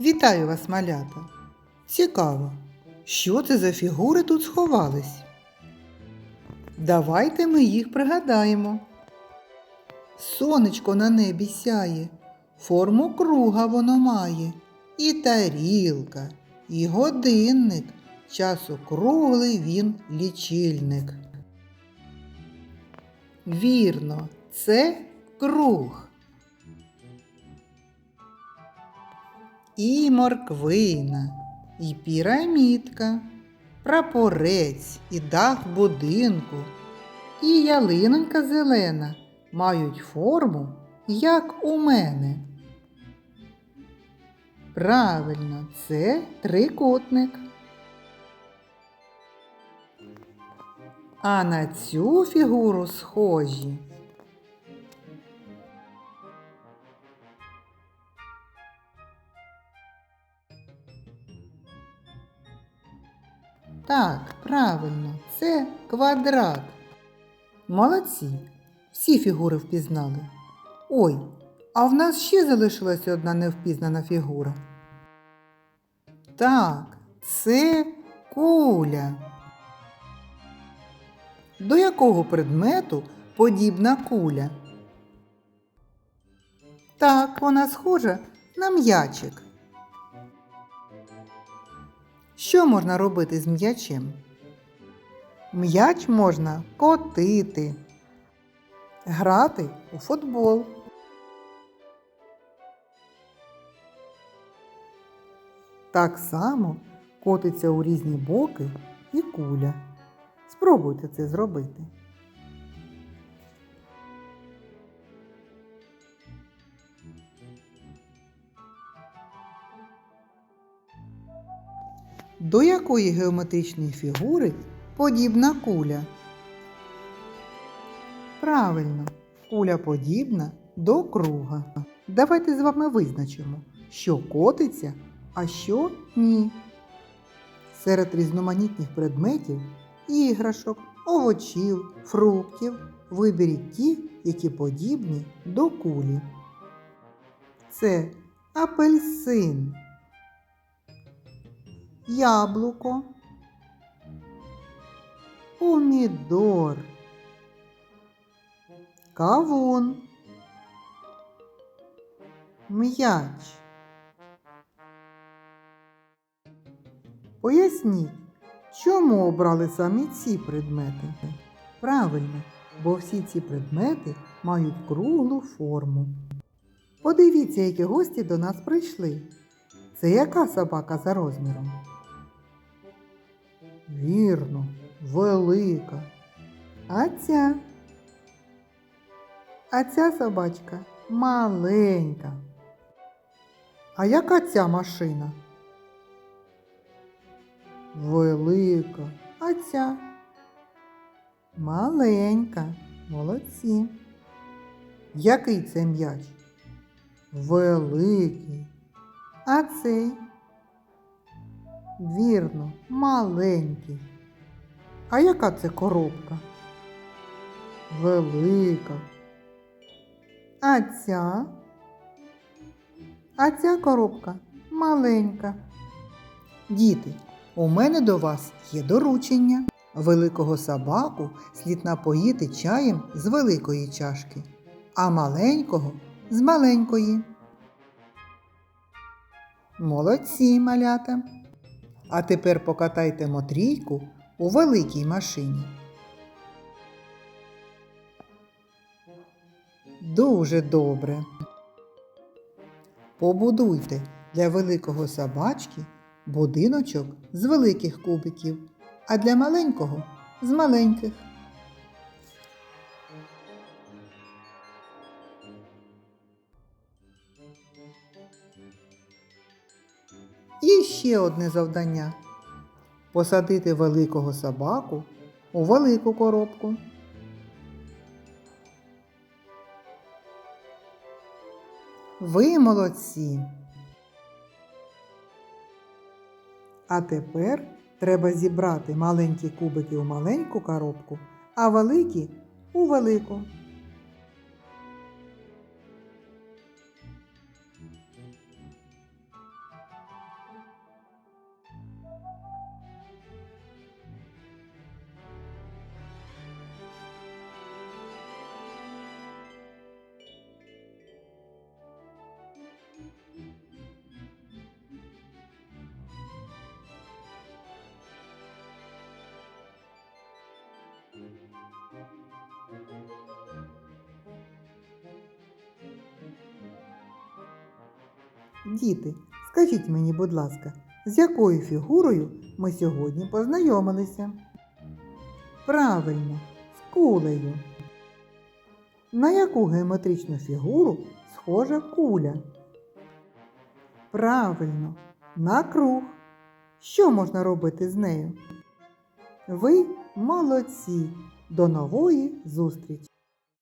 Вітаю вас, малята! Цікаво, що це за фігури тут сховались? Давайте ми їх пригадаємо. Сонечко на небі сяє, форму круга воно має, і тарілка, і годинник, часу круглий він лічильник. Вірно, це круг. І морквина, і пірамідка, прапорець, і дах будинку, і ялинонька зелена мають форму, як у мене. Правильно, це трикутник. А на цю фігуру схожі. Так, правильно, це квадрат. Молодці. Всі фігури впізнали. Ой, а в нас ще залишилася одна невпізнана фігура. Так, це куля. До якого предмету подібна куля? Так, вона схожа на м'ячик. Що можна робити з м'ячем? М'яч можна котити, грати у футбол. Так само котиться у різні боки і куля. Спробуйте це зробити. До якої геометричної фігури подібна куля? Правильно, куля подібна до круга. Давайте з вами визначимо, що котиться, а що ні. Серед різноманітних предметів, іграшок, овочів, фруктів виберіть ті, які подібні до кулі. Це апельсин, яблуко, помідор, кавун, м'яч. Поясніть, чому обрали саме ці предмети? Правильно, бо всі ці предмети мають круглу форму. Подивіться, які гості до нас прийшли. Це яка собака за розміром? Вірно, велика. А ця? А ця собачка маленька. А яка ця машина? Велика. А ця? Маленька. Молодці. Який це м'яч? Великий. А цей? Вірно, маленький. А яка це коробка? Велика. А ця? А ця коробка маленька. Діти, у мене до вас є доручення. Великого собаку слід напоїти чаєм з великої чашки, а маленького з маленької. Молодці, малята. А тепер покатайте мотрійку у великій машині. Дуже добре. Побудуйте для великого собачки будиночок з великих кубиків, а для маленького з маленьких. І ще одне завдання посадити великого собаку у велику коробку. Ви молодці. А тепер треба зібрати маленькі кубики у маленьку коробку, а великі у велику. Діти, скажіть мені, будь ласка, з якою фігурою ми сьогодні познайомилися? Правильно, з кулею. На яку геометричну фігуру схожа куля? Правильно, на круг. Що можна робити з нею? Ви молодці! До нової зустрічі!